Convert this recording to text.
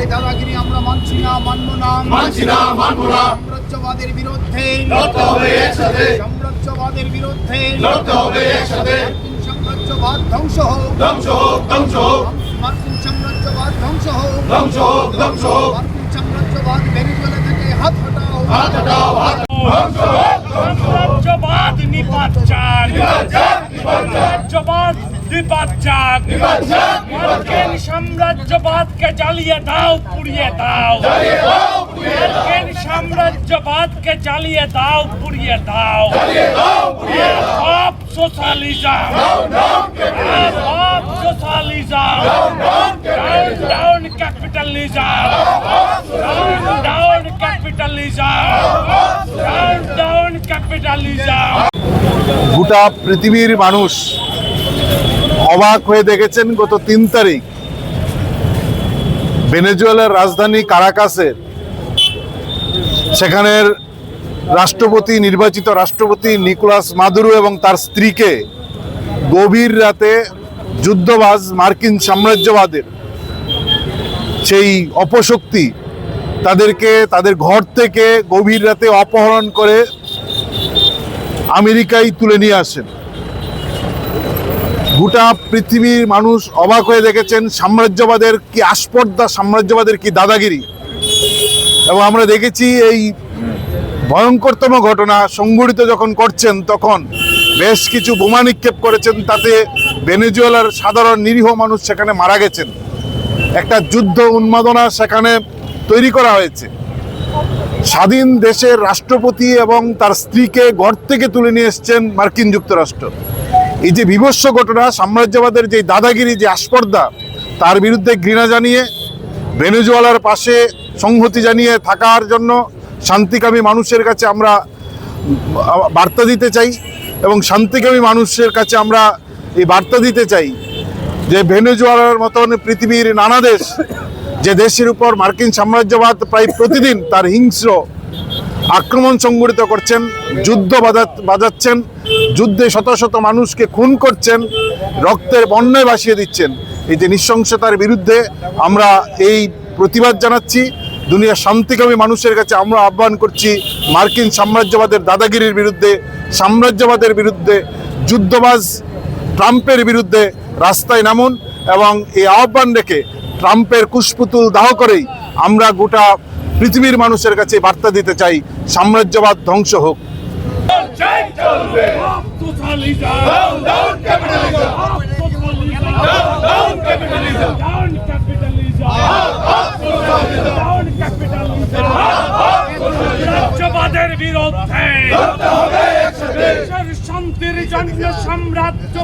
এই দাদাগিরি আমরা মানছি না মানব না মানছি না, মানব না। সাম্রাজ্যবাদের বিরুদ্ধে। লড়তে হবে একসাথে। সাম্রাজ্যবাদের বিরুদ্ধে। লড়তে হবে একসাথে। মার্কিন সাম্রাজ্যবাদ ধ্বংস হোক। ধ্বংস হোক ধ্বংস হোক। মার্কিন সাম্রাজ্যবাদ ধ্বংস হোক। ধ্বংস হোক ধ্বংস হোক। মার্কিন সাম্রাজ্যবাদ ভেনিজুয়েলা থেকে হাত হটাও। হাত হটাও হাত ধ্বংস হোক সাম্রাজ্যবাদ নিপাত চাক সাম্রাজ্যবাদ নিপাত চাক নিপাত চাক, নিপাত চাক। মার্কিন সাম্রাজ্যবাদকে জ্বালিয়ে দাও পুড়িয়ে দাও। পুড়িয়ে দাও। মার্কিন সাম্রাজ্যবাদকে জ্বালিয়ে দাও পুড়িয়ে দাও। Of socialism. Of socialism down capitalism down down capitalism down capitalism গোটা পৃথিবীর মানুষ অবাক হয়ে দেখেছেন গত তিন তারিখ। ভেনেজুয়েলার রাজধানী কারাকাসের সেখানের রাষ্ট্রপতি, নির্বাচিত রাষ্ট্রপতি নিকোলাস মাদুরো এবং তার স্ত্রীকে গভীর রাতে যুদ্ধবাজ মার্কিন সাম্রাজ্যবাদের সেই অপশক্তি তাদেরকে, তাদের ঘর থেকে গভীর রাতে অপহরণ করে আমেরিকায় তুলে নিয়ে আসেন। গোটা পৃথিবীর মানুষ অবাক হয়ে দেখেছেন সাম্রাজ্যবাদের কি আস্পর্ধা, সাম্রাজ্যবাদের কি দাদাগিরি। এবং আমরা দেখেছি এই ভয়ঙ্করতম ঘটনা সংঘটিত যখন করছেন, তখন বেশ কিছু বোমা নিক্ষেপ করেছেন, তাতে ভেনেজুয়েলার সাধারণ নিরীহ মানুষ সেখানে মারা গেছেন। একটা যুদ্ধ উন্মাদনা সেখানে তৈরি করা হয়েছে। স্বাধীন দেশের রাষ্ট্রপতি এবং তার স্ত্রীকে ঘর থেকে তুলে নিয়ে এসছেন মার্কিন যুক্তরাষ্ট্র। এই যে বিভৎস ঘটনা, সাম্রাজ্যবাদের যে দাদাগিরি, যে আস্পর্ধা, তার বিরুদ্ধে ঘৃণা জানিয়ে, ভেনেজুয়েলার পাশে সংহতি জানিয়ে থাকার জন্য শান্তিকামী মানুষের কাছে আমরা বার্তা দিতে চাই এবং শান্তিকামী মানুষের কাছে আমরা এই বার্তা দিতে চাই যে ভেনেজুয়েলার মতন পৃথিবীর নানা দেশ, যে দেশের উপর মার্কিন সাম্রাজ্যবাদ প্রায় প্রতিদিন তার হিংস্র আক্রমণ সংগঠিত করছেন, যুদ্ধ বাজা- বাজাচ্ছেন যুদ্ধে শত শত মানুষকে খুন করছেন, রক্তের বন্যায় ভাসিয়ে দিচ্ছেন। এই যে নৃশংসতার বিরুদ্ধে আমরা এই প্রতিবাদ জানাচ্ছি। দুনিয়ার শান্তিকামী মানুষের কাছে আমরা আহ্বান করছি মার্কিন সাম্রাজ্যবাদের দাদাগিরির বিরুদ্ধে, সাম্রাজ্যবাদের বিরুদ্ধে, যুদ্ধবাজ ট্রাম্পের বিরুদ্ধে রাস্তায় নামুন এবং এই আহ্বান রেখে ট্রাম্পের কুশপুতুল দাহ করেই আমরা গোটা পৃথিবীর মানুষের কাছে বার্তা দিতে চাই, সাম্রাজ্যবাদ ধ্বংস হোক। চলবে। Socialism Down, down, capitalism. Of socialism Down, down, capitalism. Down capitalism down capitalism সাম্রাজ্যবাদের বিরুদ্ধে লড়তে হবে একসাথে। দেশের শান্তির জন্য সাম্রাজ্য